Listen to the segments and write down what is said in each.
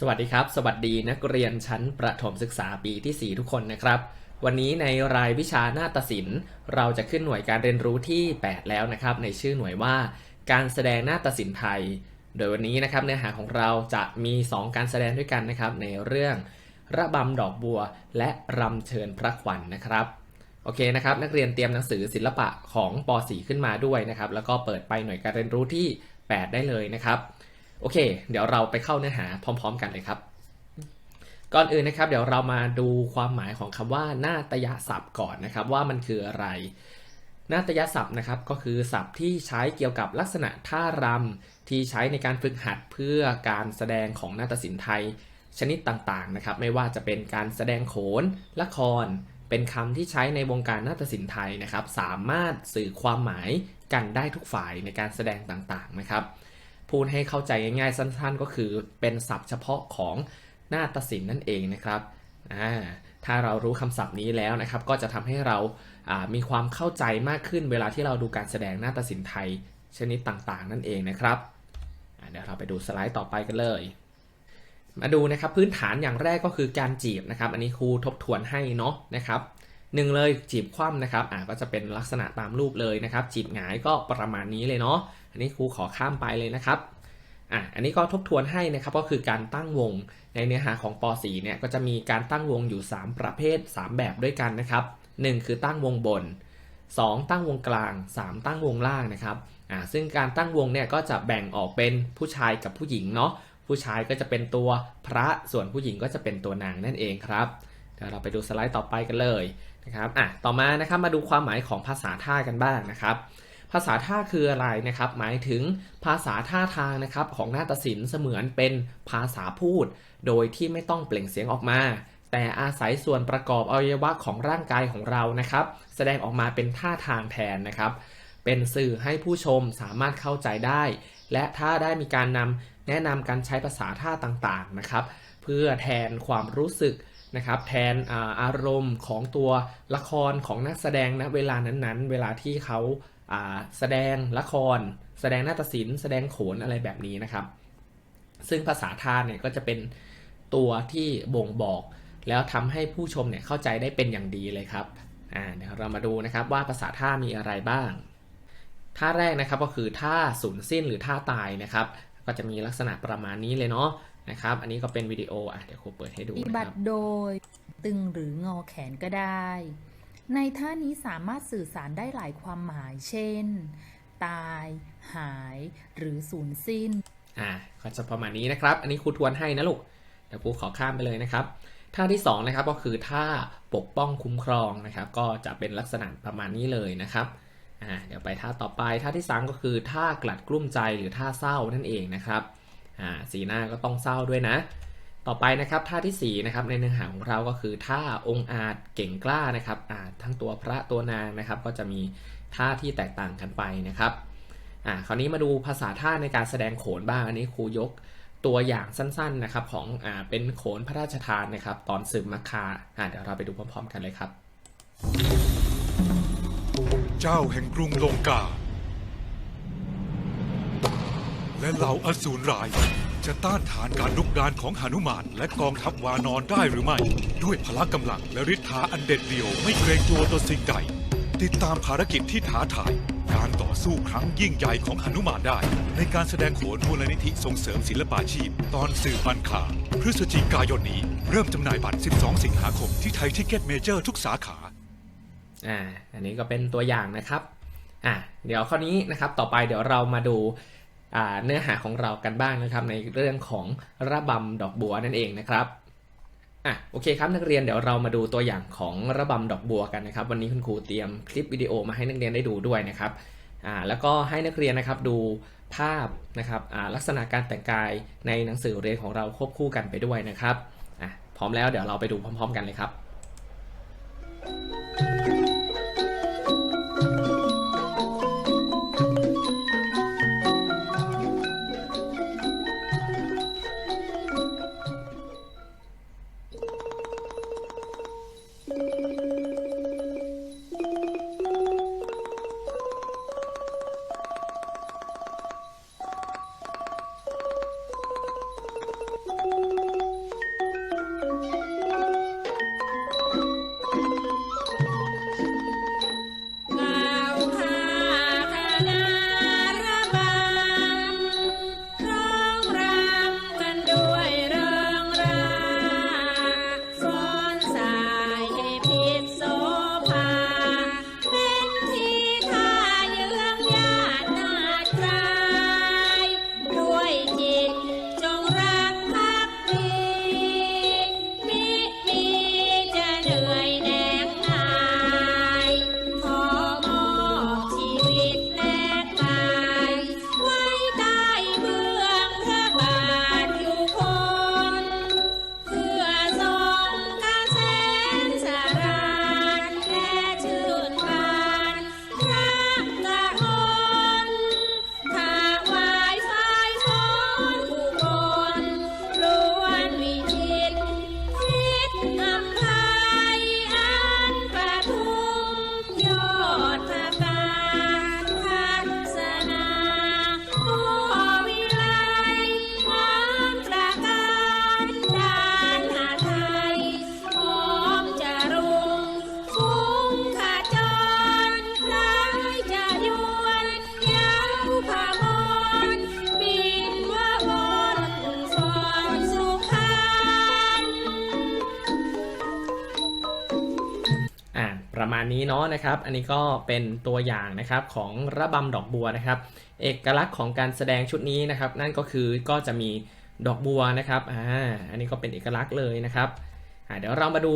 สวัสดีครับ สวัสดีนักเรียนชั้นประถมศึกษาปีที่ 4 ทุกคนนะครับ วันนี้ในรายวิชาหน้าฏศิลป์เราจะขึ้นหน่วยการเรียนรู้ที่ 8 แล้วนะครับ ในชื่อหน่วยว่า การแสดงหน้าฏศิลป์ไทย โดยวันนี้นะครับเนื้อหาของเราจะมี 2 การแสดงด้วยกันนะครับ ในเรื่องระบำดอกบัว และรำเชิญพระขวัญนนะครับโอเคนะครับ นักเรียนเตรียมหนังสือศิลปะของป .4 ขึ้นมาด้วยนะครับ แล้วก็เปิดไปหน่วยการเรียนรู้ที่ 8 ได้เลยนะครับ โอเค เดี๋ยวเราไปเข้าเนื้อหาพร้อม ๆ กันเลยครับ ก่อนอื่นนะครับ เดี๋ยวเรามาดูความหมายของคำว่าหน้าฏยศัพท์ก่อนนะครับ ว่ามันคืออะไรหน้าฏยศัพท์นะครับก็คือศัพท์ที่ใช้เกี่ยวกับลักษณะท่ารำที่ใช้ในการฝึกหัดเพื่อการแสดงของนาฏศิลป์ไทยชนิดต่างๆนะครับ ไม่ว่าจะเป็นการแสดงโขน ละคร เป็นคำที่ใช้ในวงการนาฏศิลป์ไทยนะครับ สามารถสื่อความหมายกันได้ทุกฝ่ายในการแสดงต่างๆนะครับ พูดให้เข้าใจง่ายๆสั้นๆ ก็คือเป็นศัพท์เฉพาะของนาฏศิลป์นั่นเองนะครับถ้าเรารู้คำศัพท์นี้แล้วนะครับ ก็จะทำให้เราามีความเข้าใจมากขึ้นเวลาที่เราดูการแสดงนาฏศิลป์ไทยชนิดต่างๆ นั่นเองนะครับเดี๋ยวเราไปดูสไลด์ต่อไปกันเลย มาดูนะครับพื้นฐานอย่างแรกก็คือการจีบนะครับ อันนี้ครูทบทวนให้เนาะนะครับ หนึ่งเลยจีบคว่ำนะครับอ่าก็จะเป็นลักษณะตามรูปเลยนะครับ จีบหงายก็ประมาณนี้เลยเนาะอันนี้ครูขอข้ามไปเลยนะครับอะอันนี้ก็ทบทวนให้นะครับก็คือการตั้งวงในเนื้อหาของป .4 เนี่ยก็จะมีการตั้งวงอยู่ 3 ประเภท 3 แบบด้วยกันนะครับ 1 คือตั้งวงบน 2 ตั้งวงกลาง 3 ตั้งวงล่างนะครับอ่าซึ่งการตั้งวงเนี่ยก็จะแบ่งออกเป็นผู้ชายกับผู้หญิงเนาะผู้ชายก็จะเป็นตัวพระส่วนผู้หญิงก็จะเป็นตัวนางนั่นเองครับ เดี๋ยวเราไปดูสไลด์ต่อไปกันเลยนะครับอะต่อมานะครับมาดูความหมายของภาษาท่ากันบ้างนะครับ ภาษาท่าคืออะไรนะครับ หมายถึงภาษาท่าทางนะครับของนาฏศิลป์เสมือนเป็นภาษาพูด โดยที่ไม่ต้องเปล่งเสียงออกมา แต่อาศัยส่วนประกอบอวัยวะของร่างกายของเรานะครับ แสดงออกมาเป็นท่าทางแทนนะครับ เป็นสื่อให้ผู้ชมสามารถเข้าใจได้ และถ้าได้มีการนำแนะนำการใช้ภาษาท่าต่างๆนะครับ เพื่อแทนความรู้สึก นะครับแทนอารมณ์ของตัวละครของนักแสดงณเวลานั้นๆ เวลาที่เขาาแสดงละคร แสดงนาฏศิลป์แสดงโขนอะไรแบบนี้นะครับ ซึ่งภาษาท่าเนี่ยก็จะเป็นตัวที่บ่งบอก แล้วทำให้ผู้ชมเนี่ยเข้าใจได้เป็นอย่างดีเลยครับอ่าเดี๋ยวเรามาดูนะครับว่าภาษาท่ามีอะไรบ้างท่าแรกนะครับก็คือท่าสูญสิ้นหรือท่าตายนะครับ ก็จะมีลักษณะประมาณนี้เลยเนาะ นะครับ อันนี้ก็เป็นวิดีโออะเดี๋ยวครูเปิดให้ดูปฏินะบัครัติบโดย ตึงหรืองอแขนก็ได้ ในท่านี้สามารถสื่อสารได้หลายความหมาย เช่น ตาย หาย หรือสูญสิ้น อ่าก็จะประมาณนี้นะครับ อันนี้ครูทวนให้นะลูก เดี๋ยวครูขอข้ามไปเลยนะครับ ท่าที่2นะครับก็คือท่าปกป้องคุ้มครองนะครับ ก็จะเป็นลักษณะประมาณนี้เลยนะครับ อ่า เดี๋ยวไปท่าต่อไป ท่าที่ 3 ก็คือท่ากลัดกลุ้มใจหรือท่าเศร้านั่นเองนะครับ อ่าสีหน้าก็ต้องเศร้าด้วยนะ ต่อไปนะครับท่าที่4นะครับในเนื้อหาของเราก็คือท่าองค์อาจเก่งกล้านะครับอ่าทั้งตัวพระตัวนางนะครับ ก็จะมีท่าที่แตกต่างกันไปนะครับอ่าคราวนี้มาดูภาษาท่าในการแสดงโขนบ้างอันนี้ครูยกตัวอย่างสั้นๆนะครับของอ่าเป็นโขนพระราชทานนะครับ ตอนสืบมัคคาอ่าเดี๋ยวเราไปดูพร้อม ๆ กันเลยครับ เจ้าแห่งกรุงลงกา และเหล่าอสูรร้าย จะต้านทานการลุกรานของหนุมานและกองทัพวานอนได้หรือไม่ ด้วยพละกำลังและฤทธาอันเด็ดเดี่ยวไม่เกรงกลัวต่อสิ่งใด ติดตามภารกิจที่ท้าทาย การต่อสู้ครั้งยิ่งใหญ่ของหนุมานได้ ในการแสดงโขนมูลนิธิส่งเสริมศิลปาชีพ ตอนสื่อบันคาพฤศจิกายนนี้ เริ่มจำหน่ายบัตร 12 สิงหาคมที่ไทยทิเก็ตเมเจอร์ทุกสาขาอ่าอันนี้ก็เป็นตัวอย่างนะครับอ่าเดี๋ยวข้อนี้นะครับต่อไปเดี๋ยวเรามาดู เนื้อหาของเรากันบ้างนะครับ ในเรื่องของระบำดอกบัวนั่นเองนะครับอะโอเคครับนักเรียนเดี๋ยวเรามาดูตัวอย่างของระบำดอกบัวกันนะครับ วันนี้คุณครูเตรียมคลิปวิดีโอมาให้นักเรียนได้ดูด้วยนะครับอ่าแล้วก็ให้นักเรียนนะครับดูภาพนะครับอ่าลักษณะการแต่งกายในหนังสือเรียนของเราควบคู่กันไปด้วยนะครับอะพร้อมแล้วเดี๋ยวเราไปดูพร้อม ๆ กันเลยครับ นี้เนาะนะครับ อันนี้ก็เป็นตัวอย่างนะครับของระบำดอกบัวนะครับ เอกลักษณ์ของการแสดงชุดนี้นะครับ นั่นก็คือก็จะมีดอกบัวนะครับ อ่า อันนี้ก็เป็นเอกลักษณ์เลยนะครับอ่าเดี๋ยวเรามาดู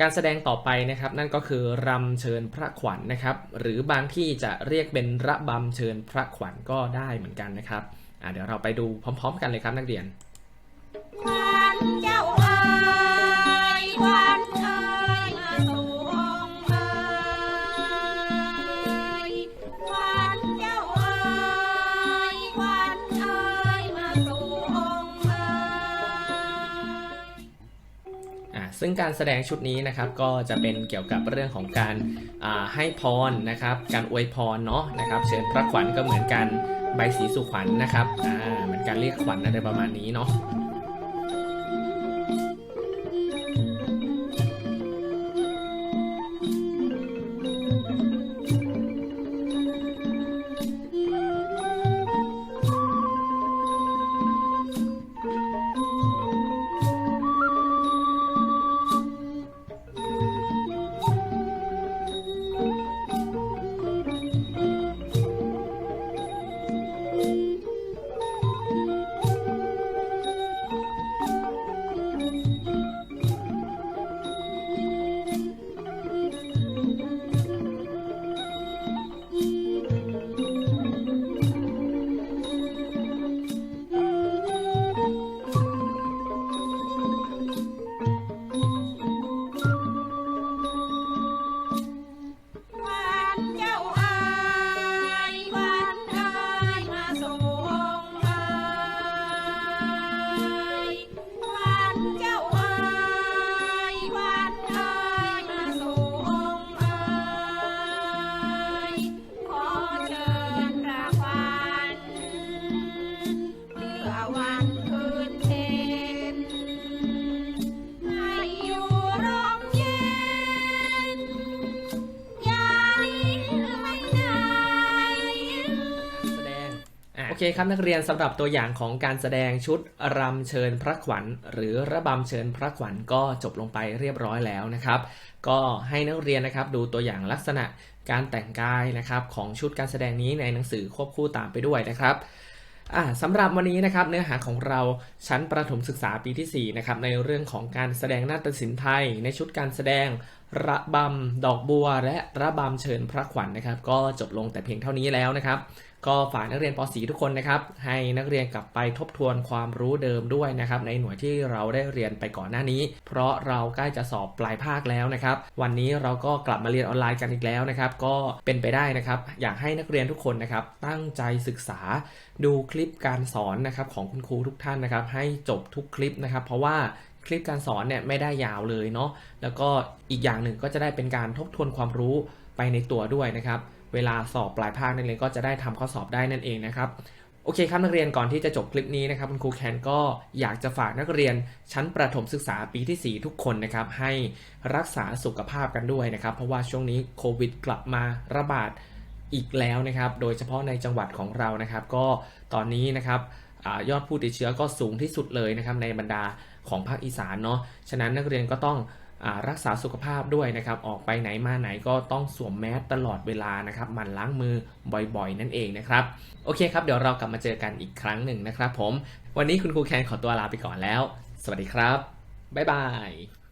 การแสดงต่อไปนะครับ นั่นก็คือรำเชิญพระขวัญนะครับ หรือบางที่จะเรียกเป็นระบำเชิญพระขวัญก็ได้เหมือนกันนะครับอ่าเดี๋ยวเราไปดูพร้อม ๆ กันเลยครับนักเรียน ซึ่งการแสดงชุดนี้นะครับก็จะเป็นเกี่ยวกับเรื่องของการาให้พรนะครับ การอวยพรเนาะนะครับ เชิญพระขวัญก็เหมือนกันใบสีสุขวัญนะครับอ่าเหมือนการเรียกขวัญอะไรประมาณนี้เนาะ เคครับนักเรียนสำหรับตัวอย่างของการแสดงชุดรำเชิญพระขวัญ หรือระบำเชิญพระขวัญก็จบลงไปเรียบร้อยแล้วนะครับ ก็ให้นักเรียนนะครับดูตัวอย่างลักษณะการแต่งกายนะครับของชุดการแสดงนี้ในหนังสือควบคู่ตามไปด้วยนะครับสำหรับวันนี้นะครับเนื้อหาของเราชั้นประถมศึกษาปีที่4นะครับในเรื่องของการแสดงนาฏศิลป์ไทย ในชุดการแสดงระบำดอกบัว และระบำเชิญพระขวัญนะครับ ก็จบลงแต่เพียงเท่านี้แล้วนะครับ ก็ฝากนักเรียนป .4 ทุกคนนะครับ ให้นักเรียนกลับไปทบทวนความรู้เดิมด้วยนะครับ ในหน่วยที่เราได้เรียนไปก่อนหน้านี้ เพราะเราใกล้จะสอบปลายภาคแล้วนะครับ วันนี้เราก็กลับมาเรียนออนไลน์กันอีกแล้วนะครับ ก็เป็นไปได้นะครับ อยากให้นักเรียนทุกคนนะครับ ตั้งใจศึกษาดูคลิปการสอนนะครับของคุณครูทุกท่านนะครับ ให้จบทุกคลิปนะครับ เพราะว่าคลิปการสอนเนี่ยไม่ได้ยาวเลยเนาะแล้วก็อีกอย่างหนึ่งก็จะได้เป็นการทบทวนความรู้ไปในตัวด้วยนะครับ เวลาสอบปลายภาคนักเรียนก็จะได้ทำข้อสอบได้นั่นเองนะครับโอเคครับนักเรียนก่อนที่จะจบคลิปนี้นะครับคุณครูแคนก็อยากจะฝากนักเรียนชั้นประถมศึกษาปีที่ 4 ทุกคนนะครับให้รักษาสุขภาพกันด้วยนะครับ เพราะว่าช่วงนี้โควิดกลับมาระบาดอีกแล้วนะครับ โดยเฉพาะในจังหวัดของเรานะครับ ก็ตอนนี้นะครับอยอดผู้ติดเชื้อก็สูงที่สุดเลยนะครับในบรรดาของภาคอีสานเนาะฉะนั้นนักเรียนก็ต้อง รักษาสุขภาพด้วยนะครับออกไปไหนมาไหนก็ต้องสวมแมสตลอดเวลานะครับมันล้างมือบ่อยๆ นั่นเองนะครับโอเคครับเดี๋ยวเรากลับมาเจอกันอีกครั้งหนึ่งนะครับผม วันนี้คุณครูแคนขอตัวลาไปก่อนแล้ว สวัสดีครับบ๊ายบาย